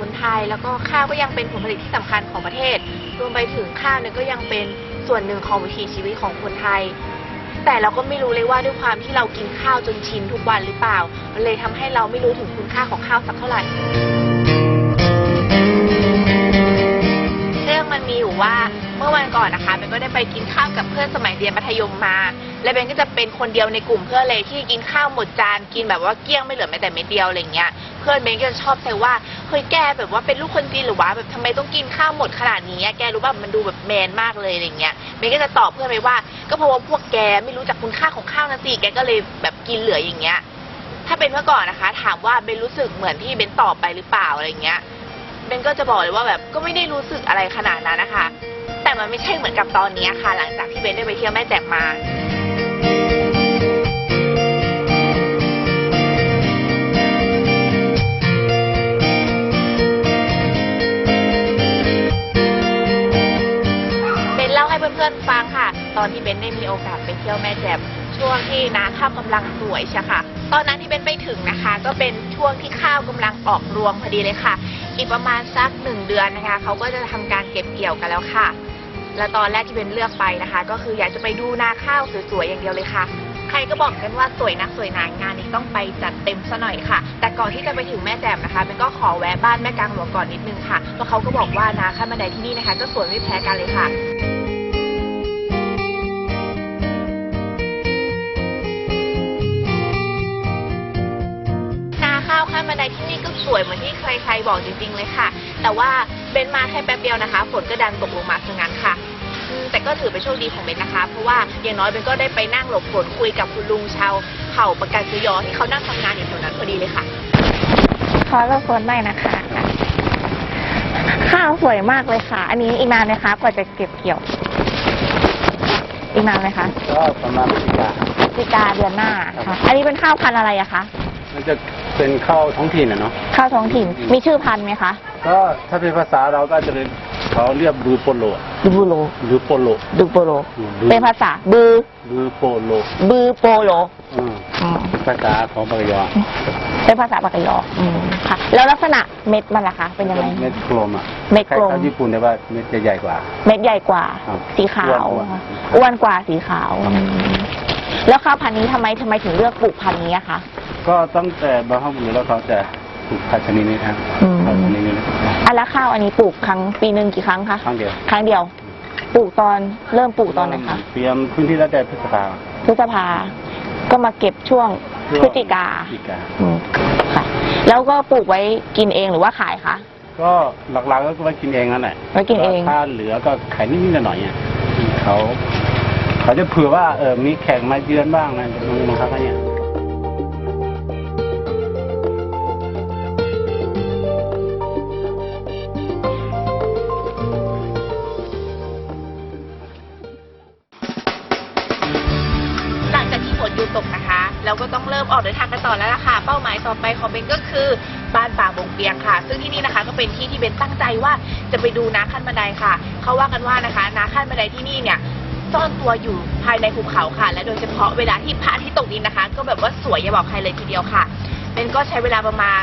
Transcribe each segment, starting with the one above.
อาหารหลักของคนไทย แล้วก็ข้าวก็ยังเป็นผลผลิตที่สำคัญของประเทศ รวมไปถึงข้าวเนี่ยก็ยังเป็นส่วนหนึ่งของวิถีชีวิตของคนไทย แต่เราก็ไม่รู้เลยว่าด้วยความที่เรากินข้าวจนชินทุกวันหรือเปล่า มันเลยทำให้เราไม่รู้ถึงคุณค่าของข้าวสักเท่าไหร่ เรื่องมันมีอยู่ว่าเมื่อวันก่อนนะคะเบนก็ได้ไปกินข้าวกับเพื่อนสมัยเรียนมัธยมมา และเบนก็จะเป็นคนเดียวในกลุ่มเพื่อนเลยที่กินข้าวหมดจานกินแบบว่าเกลี้ยงไม่เหลือแม้แต่เม็ดเดียวอะไรเงี้ยเพื่อนเบนก็จะชอบแซวว่าเฮ้ยแกแบบว่าเป็นลูกคนจีนหรือวะแบบทำไมต้องกินข้าวหมดขนาดนี้อะแกรู้ป่ะมันดูแบบแมนมากเลยอะไรเงี้ยเบนก็จะตอบเพื่อนไปว่า ก็เพราะว่าพวกแกไม่รู้จักคุณค่าของข้าวนะสิแกก็เลยแบบกินเหลืออย่างเงี้ย ถ้าเป็นเมื่อก่อนนะคะ ถามว่าเบนรู้สึกเหมือนที่เบนตอบไปหรือเปล่าอะไรเงี้ยเบนก็จะบอกเลยว่าแบบก็ไม่ได้รู้สึกอะไรขนาดนั้นนะคะ แต่มันไม่ใช่เหมือนกับตอนนี้ค่ะ หลังจากที่เบนได้ไปเที่ยวแม่แจ่มมา อนที่เบนได้มีโอกาสไปเที่ยวแม่แจ่มช่วงที่นาข้าวกำลังสวยใช่ค่ะ ตอนนั้นที่เบนไปถึงนะคะ ก็เป็นช่วงที่ข้าวกำลังออกรวงพอดีเลยค่ะ อีกประมาณสักหนึ่งเดือนนะคะเขาก็จะทำการเก็บเกี่ยวกันแล้วค่ะ และตอนแรกที่เบนเลือกไปนะคะ ก็คืออยากจะไปดูนาข้าวสวยๆอย่างเดียวเลยค่ะใครก็บอกกันว่าสวยนักสวยนางงานนี้ต้องไปจัดเต็มซะหน่อยค่ะ แต่ก่อนที่จะไปถึงแม่แจ่มนะคะเบนก็ขอแวะบ้านแม่กลางหลวงก่อนนิดนึงค่ะเพราะเขาก็บอกว่านาขั้นบันไดที่นี่นะคะ ก็สวยไม่แพ้กันเลยค่ะ ที่นี่ก็สวยเหมือนที่ใครๆบอกจริง ๆ เลยค่ะ แต่ว่าเบนมาแค่แป๊บเดียวนะคะฝนก็ดันตกลงมาซะงั้นค่ะอืมแต่ก็ถือเป็นโชคดีของเบนนะคะ เพราะว่าอย่างน้อยเบนก็ได้ไปนั่งหลบฝนคุยกับคุณลุงชาวเผ่าปากาเกยอที่เขานั่งทำงานอยู่แถวนั้นพอดีเลยค่ะ ขอรบกวนหน่อยนะคะ ข้าวสวยมากเลยค่ะ อันนี้อีกนานไหมคะกว่าจะเก็บเกี่ยว อีกนานไหมคะก็ประมาณพฤศจิกา พฤศจิกาเดือนหน้าครัค่ะบอันนี้เป็นข้าวพันธุ์อะไรอะคะ มันจะ เป็นข้าวท้องถิ่นนะเนาะข้าวท้องถิ่นมีชื่อพันธุ์ไหมคะก็ถ้าเป็นภาษาเราก็จะเป็นเขาเรียกบือโปโลดูโบโลหรือโปโล ดูโปโลอืมบือเป็นภาษาบือบือโปโลบือโปโลอืมอืมภาษาของปากยอเป็นภาษาปากกยออืมค่ะ แล้วลักษณะเม็ดมันล่ะคะ เป็นยังไง เม็ดกลมอะเม็ดกลม คล้ายๆญี่ปุ่นแต่ว่าเม็ดจะใหญ่กว่า เม็ดใหญ่กว่า ครับสีขาวอ้วนๆค่ะอ้วนกว่าสีขาวครับอืมแล้วข้าวพันธุ์นี้ทำไมทำไมถึงเลือกปลูกพันธุ์นี้อะคะ ก็ตั้งแต่บรรพบุรุษแล้วเขาจะปลูกพันธุ์ชนิดนี้นะอืมพันธุ์ชนิดนี้นะอันละข้าวอันนี้ปลูกครั้งปีหนึ่งกี่ครั้งคะครั้งเดียวครั้งเดียว ปลูกตอนเริ่มปลูกตอนไหนคะเตรียมพื้นที่แล้วแต่พฤษภาพฤษภา ก็มาเก็บช่วงพฤศจิกาพฤศจิกา อืมค่ะ แล้วก็ปลูกไว้กินเองหรือว่าขายคะ ก็หลักๆก็ไว้กินเองนั่นแหละไว้กินเอง ถ้าเหลือก็ขายนิดๆหน่อยๆเนี่ยเขา เขาจะเผื่อว่าเออมีแขกมาเยือนบ้างนะบางครั้งเนี่ย เราก็ต้องเริ่มออกเดินทางกันต่อแล้วล่ะค่ะ เป้าหมายต่อไปของเบนก็คือบ้านป่าบงเปียงค่ะ ซึ่งที่นี่นะคะก็เป็นที่ที่เบนตั้งใจว่าจะไปดูนาขั้นบันไดค่ะ เขาว่ากันว่านะคะนาขั้นบันไดที่นี่เนี่ยซ่อนตัวอยู่ภายในภูเขาค่ะ และโดยเฉพาะเวลาที่พระอาทิตย์ตกดินนะคะ ก็แบบว่าสวยอย่าบอกใครเลยทีเดียวค่ะเบนก็ใช้เวลาประมาณ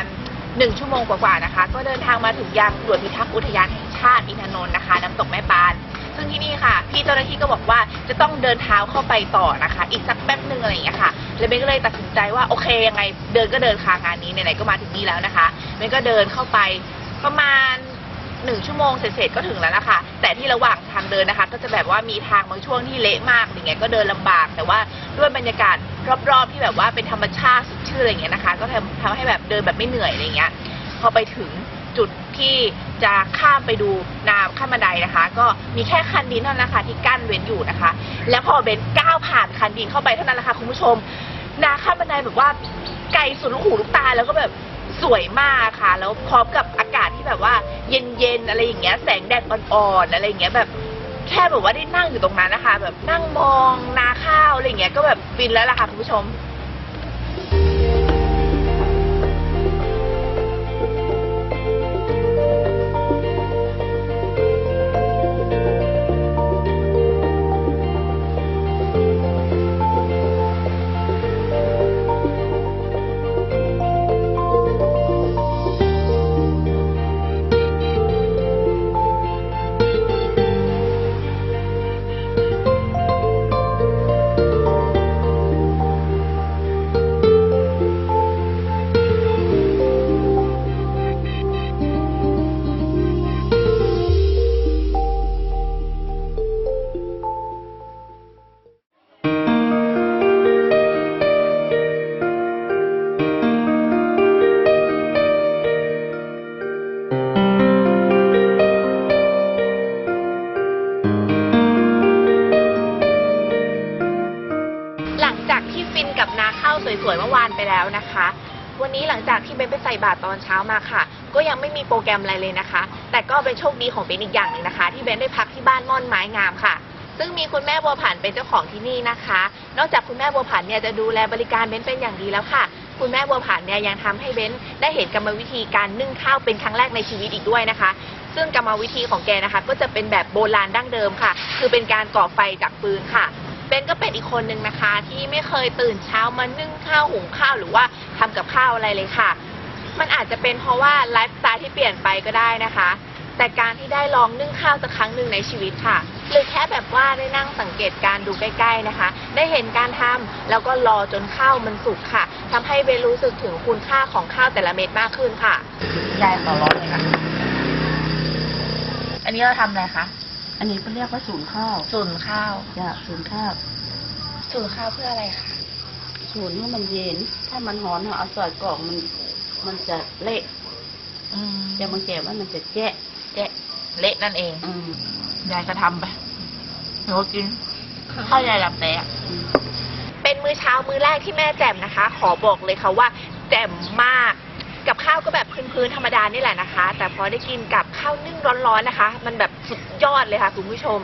หนึ่งชั่วโมงกว่าๆนะคะ ก็เดินทางมาถึงยังหน่วยพิทักษ์อุทยานแห่งชาติอินทนนท์นะคะ น้ำตกแม่ปาน ซึ่งที่นี่ค่ะ พี่เจ้าหน้าที่ก็บอกว่าจะต้องเดินเท้าเข้าไปต่อนะคะ อีกสักแป๊บหนึ่งอะไรอย่างเงี้ยค่ะแล้วเบนก็เลยตัดสินใจว่าโอเคยังไง เดินก็เดินค่ะงานนี้ไหนๆก็มาถึงนี่แล้วนะคะเบนก็เดินเข้าไปประมาณหนึ่งชั่วโมงเสร็จๆก็ถึงแล้วล่ะค่ะ แต่ที่ระหว่างทางเดินนะคะ ก็จะแบบว่ามีทางบางช่วงที่เละมากอย่างเงี้ยก็เดินลำบาก แต่ว่าด้วยบรรยากาศรอบๆที่แบบว่าเป็นธรรมชาติสดชื่นอะไรเงี้ยนะคะ ก็ทำทำให้แบบเดินแบบไม่เหนื่อยอะไรเงี้ย พอไปถึงจุด ที่จะข้ามไปดูน้ำขั้นบันไดนะคะ ก็มีแค่คันดินเท่านั้นนะคะที่กั้นเว้นอยู่นะคะ แล้วพอเบนก้าวผ่านคันดินเข้าไปเท่านั้นแหละค่ะคุณผู้ชมนาขั้นบันไดแบบว่าไกลสุดลูกหูลูกตาแล้วก็แบบสวยมากค่ะ แล้วพร้อมกับอากาศที่แบบว่า เย็นๆอะไรอย่างเงี้ยแสงแดดอ่อนๆอะไรอย่างเงี้ยแบบแค่แบบว่าได้นั่งอยู่ตรงนั้นนะคะ แบบนั่งมองนาข้าวอะไรอย่างเงี้ยก็แบบฟินแล้วล่ะค่ะคุณผู้ชม นี้หลังจากที่เบนไปใส่บาตรตอนเช้ามาค่ะ ก็ยังไม่มีโปรแกรมอะไรเลยนะคะ แต่ก็เป็นโชคดีของเบนอีกอย่างหนึ่งนะคะ ที่เบนได้พักที่บ้านม่อนไม้งามค่ะ ซึ่งมีคุณแม่บัวผันเป็นเจ้าของที่นี่นะคะ นอกจากคุณแม่บัวผันเนี่ยจะดูแลบริการเบนเป็นอย่างดีแล้วค่ะ คุณแม่บัวผันเนี่ยยังทำให้เบนได้เห็นกรรมวิธีการนึ่งข้าวเป็นครั้งแรกในชีวิตอีกด้วยนะคะ ซึ่งกรรมวิธีของแกนะคะ ก็จะเป็นแบบโบราณดั้งเดิมค่ะ คือเป็นการก่อไฟจากฟืนค่ะ เบนก็เป็นอีกคนนึงนะคะ ที่ไม่เคยตื่นเช้ามานึ่งข้าวหุงข้าวหรือว่าทำกับข้าวอะไรเลยค่ะ มันอาจจะเป็นเพราะว่าไลฟ์สไตล์ที่เปลี่ยนไปก็ได้นะคะ แต่การที่ได้ลองนึ่งข้าวสักครั้งหนึ่งในชีวิตค่ะ หรือแค่แบบว่าได้นั่งสังเกตการดูใกล้ ๆนะคะ ได้เห็นการทำแล้วก็รอจนข้าวมันสุกค่ะทำให้เบนรู้สึกถึงคุณค่าของข้าวแต่ละเม็ดมากขึ้นค่ะยายขอร้องเลยค่ะ อันนี้เราทำอะไรคะ อันนี้เขาเรียกว่าศูนย์ข้าวสูนข้าวจะศูนย์ข้าวสูนข้าวเพื่ออะไรคะศูนย์ให้มันเย็น ถ้ามันร้อนเราเอาใส่กล่องมัน มันจะเละอืมจะบางแก่ว่ามันจะแจ๊ะเจ๊เละนั่นเอง อืมยายจะทำไปหนูก็กินข้าวยายหลับแต่อืมเป็นมื้อเช้ามื้อแรกที่แม่แจ่มนะคะ ขอบอกเลยค่ะว่า แจ่มมากกับ ข้าวก็แบบพื้นๆธรรมดานี่แหละนะคะ แต่พอได้กินกับข้าวนึ่งร้อนๆนะคะ มันแบบสุดยอดเลยค่ะคุณผู้ชม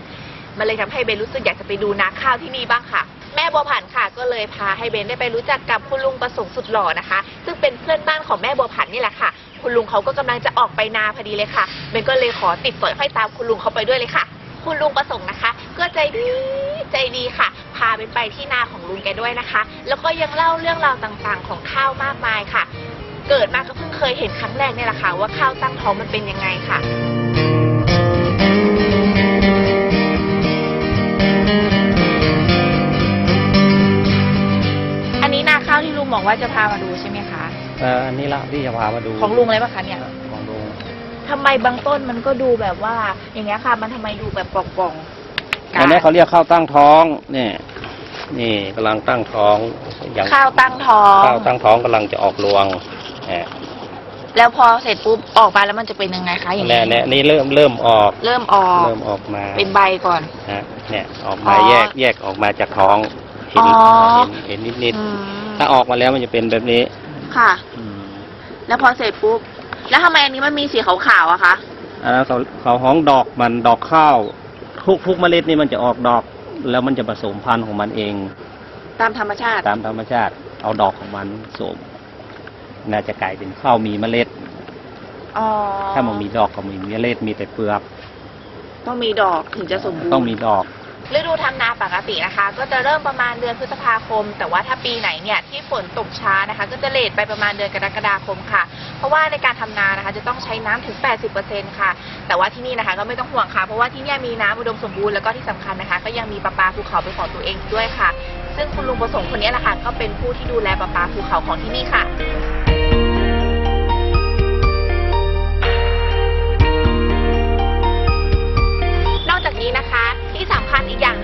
มันเลยทำให้เบนรู้สึกอยากจะไปดูนาข้าวที่นี่บ้างค่ะ แม่บัวผันค่ะ ก็เลยพาให้เบนได้ไปรู้จักกับคุณลุงประสงค์สุดหล่อนะคะ ซึ่งเป็นเพื่อนบ้านของแม่บัวผันนี่แหละค่ะ คุณลุงเขาก็กำลังจะออกไปนาพอดีเลยค่ะเบนก็เลยขอติดสอยห้อยตามคุณลุงเขาไปด้วยเลยค่ะ คุณลุงประสงค์นะคะ ก็ใจดีใจดีค่ะ พาเป็นไปที่นาของลุงแกด้วยนะคะ แล้วก็ยังเล่าเรื่องราวต่างๆ ของข้าวมากมายค่ะ เกิดมาก็เพิ่งเคยเห็นครั้งแรกเนี่ยแหละค่ะว่าข้าวตั้งท้องมันเป็นยังไงค่ะ อันนี้นาข้าวที่ลุงบอกว่าจะพามาดูใช่ไหมคะ เอออันนี้ละที่จะพามาดูของลุงเลยปะคะเนี่ยของลุงทำไมบางต้นมันก็ดูแบบว่า อย่างเงี้ยค่ะ มันทำไมดูแบบป่องๆอันนี้เขาเรียกข้าวตั้งท้องเนี่ย นี่กำลังตั้งท้องอย่างข้าวตั้งท้อง ข้าวตั้งท้องกำลังจะออกรวง แหมแล้วพอเสร็จปุ๊บออกมาแล้วมันจะเป็นยังไงคะอย่างแน่นี้แน่นี่เริ่มเริ่มออก เริ่มออกเริ่มออกมาเป็นใบก่อน ฮะเนี่ยออกอ๋มาอแยกแยกออกมาจากท้องเห็นอ๋อ เห็นเห็นนิดนิดอืมๆถ้าออกมาแล้วมันจะเป็นแบบนี้ค่ะ อืมแล้วพอเสร็จปุ๊บแล้วทำไมอันนี้มันมีสีขาวๆอะคะอันนั้นเขาเขาห้องดอกมันดอกข้าวทุกทุกเมล็ดนี่มันจะออกดอก แล้วมันจะผสมพันธุ์ของมันเอง ตามธรรมชาติ ตามธรรมชาติ เอาดอกของมันผสม น่าจะกลายเป็นข้าวมีเมล็ด อ๋อถ้ามันมีดอกก็ไมีเมล็ดมีแต่เปลือกต้องมีดอกถึงจะสมบูรณ์ ต้องมีดอก ฤดูทำนาปกตินะคะ ก็จะเริ่มประมาณเดือนพฤษภาคม แต่ว่าถ้าปีไหนเนี่ยที่ฝนตกช้านะคะ ก็จะเลทไปประมาณเดือนกรกฎาคมค่ะ เพราะว่าในการทำนานะคะจะต้องใช้น้ำถึง 80%ค่ะ แต่ว่าที่นี่นะคะก็ไม่ต้องห่วงค่ะ เพราะว่าที่เนี่ยมีน้ำอุดมสมบูรณ์แล้วก็ที่สำคัญนะคะ ก็ยังมีประปาภูเขาเป็นของตัวเองด้วยค่ะ ซึ่งคุณลุงประสงค์คนนี้แหละค่ะก็เป็นผู้ที่ดูแลประปาภูเขาของที่นี่ค่ะ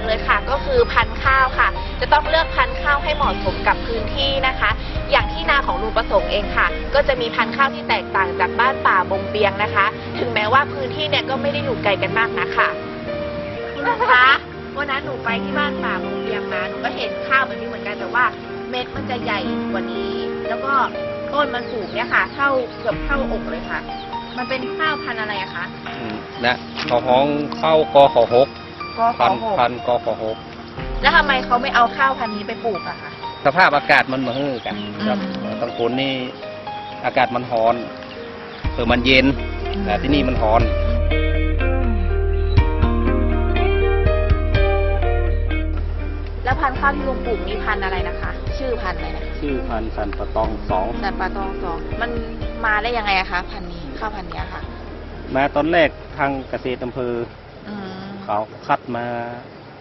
เลยค่ะ ก็คือพันธุ์ข้าวค่ะ จะต้องเลือกพันธุ์ข้าวให้เหมาะสมกับพื้นที่นะคะ อย่างที่นาของลุงประสงค์เองค่ะ ก็จะมีพันธุ์ข้าวที่แตกต่างจากบ้านป่าบงเบียงนะคะ ถึงแม้ว่าพื้นที่เนี่ยก็ไม่ได้อยู่ไกลกันมากนะค่ะคุณลุงคะวันนั้นหนูไปที่บ้านป่าบงเบียงมาหนูก็เห็นข้าวแบบนี้เหมือนกันแต่ว่าเม็ดมันจะใหญ่กว่านี้ แล้วก็ต้นมันสูงเนี่ยค่ะ เท่าเกือบเท่าอกเลยค่ะ มันเป็นข้าวพันธุ์อะไรอะคะ นะเขาห้องเข้ากอขอหก ก็ขพัอนหกพันกอขอหกแล้วทำไมเขาไม่เอาข้าวพันธุ์นี้ไปปลูกอะคะ สภาพอากาศมันมาฮือกันอืมครับตังคนนี่อากาศมันร้อนเออมันเย็นแต่ที่นี่มันร้อน แล้วพันธุ์ข้าวที่ลุงปลูกนี่พันธุ์อะไรนะคะ ชื่อพันธุ์อะไรนะชื่อพันธุ์สันปะตองสองจัดปลาตองสองมันมาได้ยังไงอะคะ พันธุ์นี้ข้าวพันธุ์เนี้ยค่ะ มาตอนแรกทางเกษตรอำเภออืม เขาคัดมา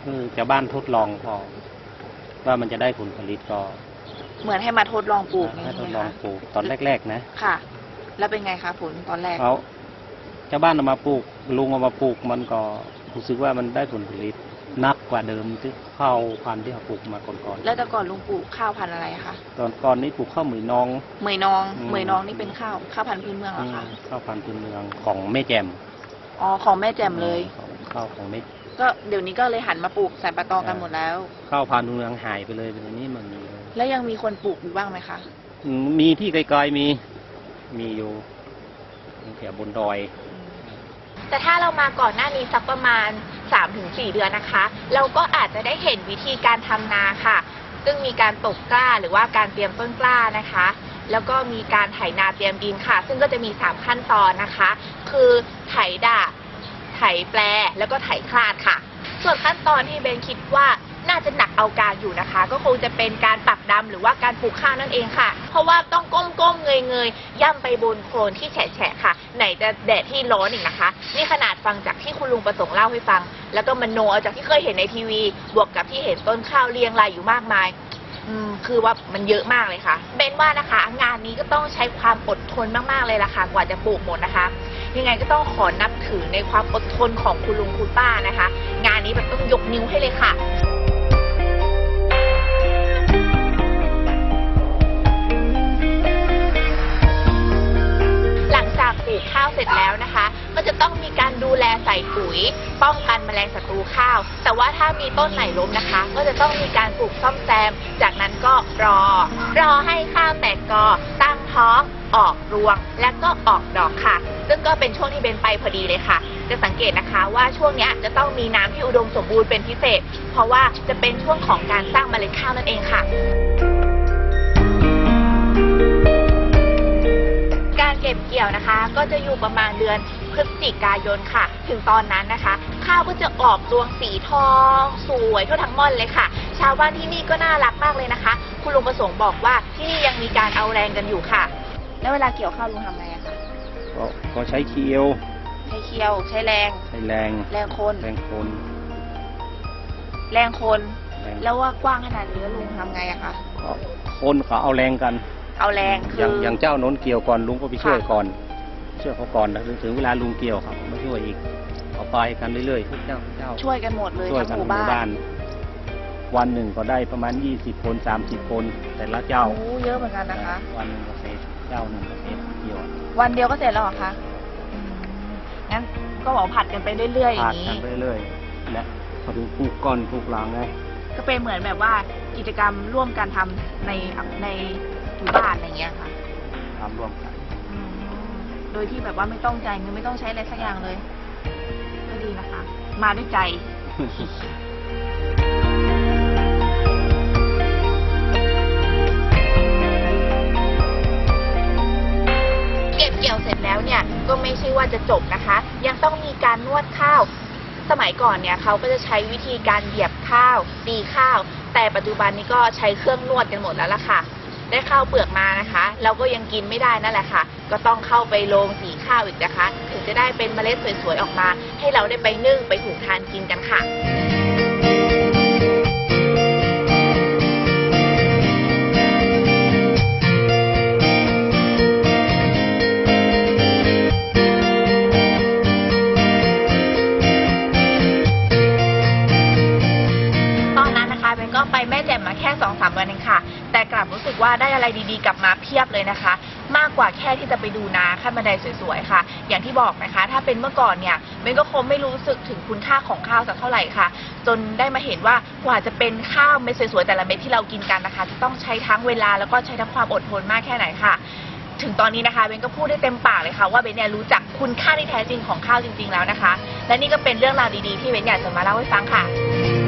คือชาวบ้านทดลองพอว่ามันจะได้ผลผลิตก็เหมือนให้มาทดลองปลูกให้ทดใช่ไหมลองคะปลูกตอนแรก ๆ นะค่ะ แล้วเป็นไงคะผลตอนแรกเขาชาวบ้านเอามาปลูก ลุงเอามาปลูกมันก็รู้สึกว่ามันได้ผลผลิตนักกว่าเดิมที่ข้าวพันธุ์ที่เขาปลูกมาก่อนแล้วแต่ก่อนลุงปลูกข้าวพันธุ์อะไรคะๆตอนก่อนนี้ปลูกข้าวหมือนองเหมยนองอืมเหมยนองนี่เป็นข้าวข้าวพันธุ์พื้นเมืองเหรอคะข้าวพันธุ์พื้นเมืองของแม่แจ่มอ๋อของแม่แจ่มเลย ของข้าวของแม่ก็เดี๋ยวนี้ก็เลยหันมาปลูกสายปลาตองกันหมดแล้ว ข้าวพันธุ์พื้นเมืองหายไปเลยเป็นอย่างนี้มันมีเลยแล้วยังมีคนปลูกอยู่บ้างไหมคะอืมมีที่ไกลๆมีมีอยู่แถวบนดอย แต่ถ้าเรามาก่อนหน้านี้สักประมาณ 3-4 เดือนนะคะ เราก็อาจจะได้เห็นวิธีการทำนาค่ะ ซึ่งมีการตกกล้าหรือว่าการเตรียมต้นกล้านะคะแล้วก็มีการไถนาเตรียมดินค่ะ ซึ่งก็จะมี 3 ขั้นตอนนะคะ คือไถดา ไถแปลแล้วก็ไถคลาดค่ะ ส่วนขั้นตอนที่เบนคิดว่าน่าจะหนักเอาการอยู่นะคะ ก็คงจะเป็นการปักดำหรือว่าการปลูกข้าวนั่นเองค่ะ เพราะว่าต้องก้มๆเงยๆย่ำไปบนโคลนที่แฉะค่ะ ไหนจะแดดที่ร้อนอีกนะคะ นี่ขนาดฟังจากที่คุณลุงประสงค์เล่าให้ฟัง แล้วก็มโนเอาจากที่เคยเห็นในทีวี บวกกับที่เห็นต้นข้าวเรียงรายอยู่มากมายอืมคือว่ามันเยอะมากเลยค่ะเบนว่านะคะ งานนี้ก็ต้องใช้ความอดทนมากๆเลยล่ะค่ะ กว่าจะปลูกหมดนะคะ ยังไงก็ต้องขอนับถือในความอดทนของคุณลุงคุณป้านะคะ งานนี้แบบต้องยกนิ้วให้เลยค่ะหลังจากปลูกข้าวเสร็จแล้วนะคะ ก็จะต้องมีการดูแลใส่ปุ๋ย ป้องกันแมลงศัตรูข้าว แต่ว่าถ้ามีต้นไหนล้มนะคะ ก็จะต้องมีการปลูกซ่อมแซม จากนั้นก็รอ รอให้ข้าวแตกกอตั้งท้อง ออกรวง และก็ออกดอกค่ะ ซึ่งก็เป็นช่วงที่เบนไปพอดีเลยค่ะ จะสังเกตนะคะว่าช่วงนี้จะต้องมีน้ำที่อุดมสมบูรณ์เป็นพิเศษ เพราะว่าจะเป็นช่วงของการสร้างเมล็ดข้าวนั่นเองค่ะการเก็บเกี่ยวนะคะก็จะอยู่ประมาณเดือนพฤศจิกายนค่ะ ถึงตอนนั้นนะคะ ข้าวก็จะออกรวงสีทอง สวยทั่วทั้งม่อนเลยค่ะ ชาวบ้านที่นี่ก็น่ารักมากเลยนะคะ คุณลุงประสงค์บอกว่าที่นี่ยังมีการเอาแรงกันอยู่ค่ะ แล้วเวลาเกี่ยวข้าวลุงทำไง ก็ก็ใช้เคียว ใช้เคียว ใช้แรง ใช้แรง แรงคน แรงคน แรงคน แรงแล้วว่ากว้างขนาดนี้แล้วลุงทำไงอะคะก็คนก็เอาแรงกัน เอาแรงคือย่างออย่างเจ้าโน้นเกี่ยวก่อนลุงก็ไปช่วยค่ะก่อน ช่วยเขาก่อนแล้วถึงเวลาลุงเกี่ยวครับมาช่วยอีกเอาไปกันเรื่อยๆทุกเจ้าทุกเจ้า ช่วยกันหมดเลยช่วยทั้งกันหมู่บ้านวันหนึ่งก็ได้ประมาณ 20 คน 30 คน แต่ละเจ้า โอ้เยอะเหมือนกันนะคะ วันหนึ่งก็เสร็จเจ้าหนึ่งก็เสร็จเกี่ย ววันเดียวก็เสร็จแล้วเหรอคะอืมงั้นก็บอกผัดกันไปเรื่อยๆอย่าผ่านงนี้ กันไปเรื่อยและพอถึงปลูกก่อนปลูกหลังไงก็เป็นเหมือนแบบว่ากิจกรรมร่วมกันทำในในหมู่บ้านอะไรอย่างเงี้ยค่ะทำร่วมกันอืมโดยที่แบบว่าไม่ต้องจ่ายเงินไม่ต้องใช้อะไรสักอย่างเลย ก็ดีนะคะ มาด้วยใจ ก็บเกี่ยวเสร็จแล้วเนี่ยก็ไม่ใช่ว่าจะจบนะคะ ยังต้องมีการนวดข้าว สมัยก่อนเนี่ยเขาก็จะใช้วิธีการเหยียบข้าวตีข้าว แต่ปัจจุบันนี้ก็ใช้เครื่องนวดกันหมดแล้วล่ะค่ะ ได้ข้าวเปลือกมานะคะ เราก็ยังกินไม่ได้นั่นแหละค่ะ ก็ต้องเข้าไปโรงสีข้าวอีกนะคะ ถึงจะได้เป็นเมล็ดสวยๆออกมา ให้เราได้ไปนึ่งไปหุงทานกินกันค่ะ สองสามวันเองค่ะ แต่กลับรู้สึกว่าได้อะไรดีๆ กลับมาเพียบเลยนะคะ มากกว่าแค่ที่จะไปดูนาขั้นบันไดสวยๆค่ะ อย่างที่บอกนะคะ ถ้าเป็นเมื่อก่อนเนี่ยเบนก็คงไม่รู้สึกถึงคุณค่าของข้าวสักเท่าไหร่ค่ะ จนได้มาเห็นว่ากว่าจะเป็นข้าวเม็ดสวยๆแต่ละเม็ดที่เรากินกันนะคะ จะต้องใช้ทั้งเวลาแล้วก็ใช้ทั้งความอดทนมากแค่ไหนค่ะถึงตอนนี้นะคะเบนก็พูดได้เต็มปากเลยค่ะ ว่าเบนเนี่ยรู้จักคุณค่าที่แท้จริงของข้าวจริง ๆ แล้วนะคะ และนี่ก็เป็นเรื่องราวดีๆที่เบนอยากจะมาเล่าให้ฟังค่ะ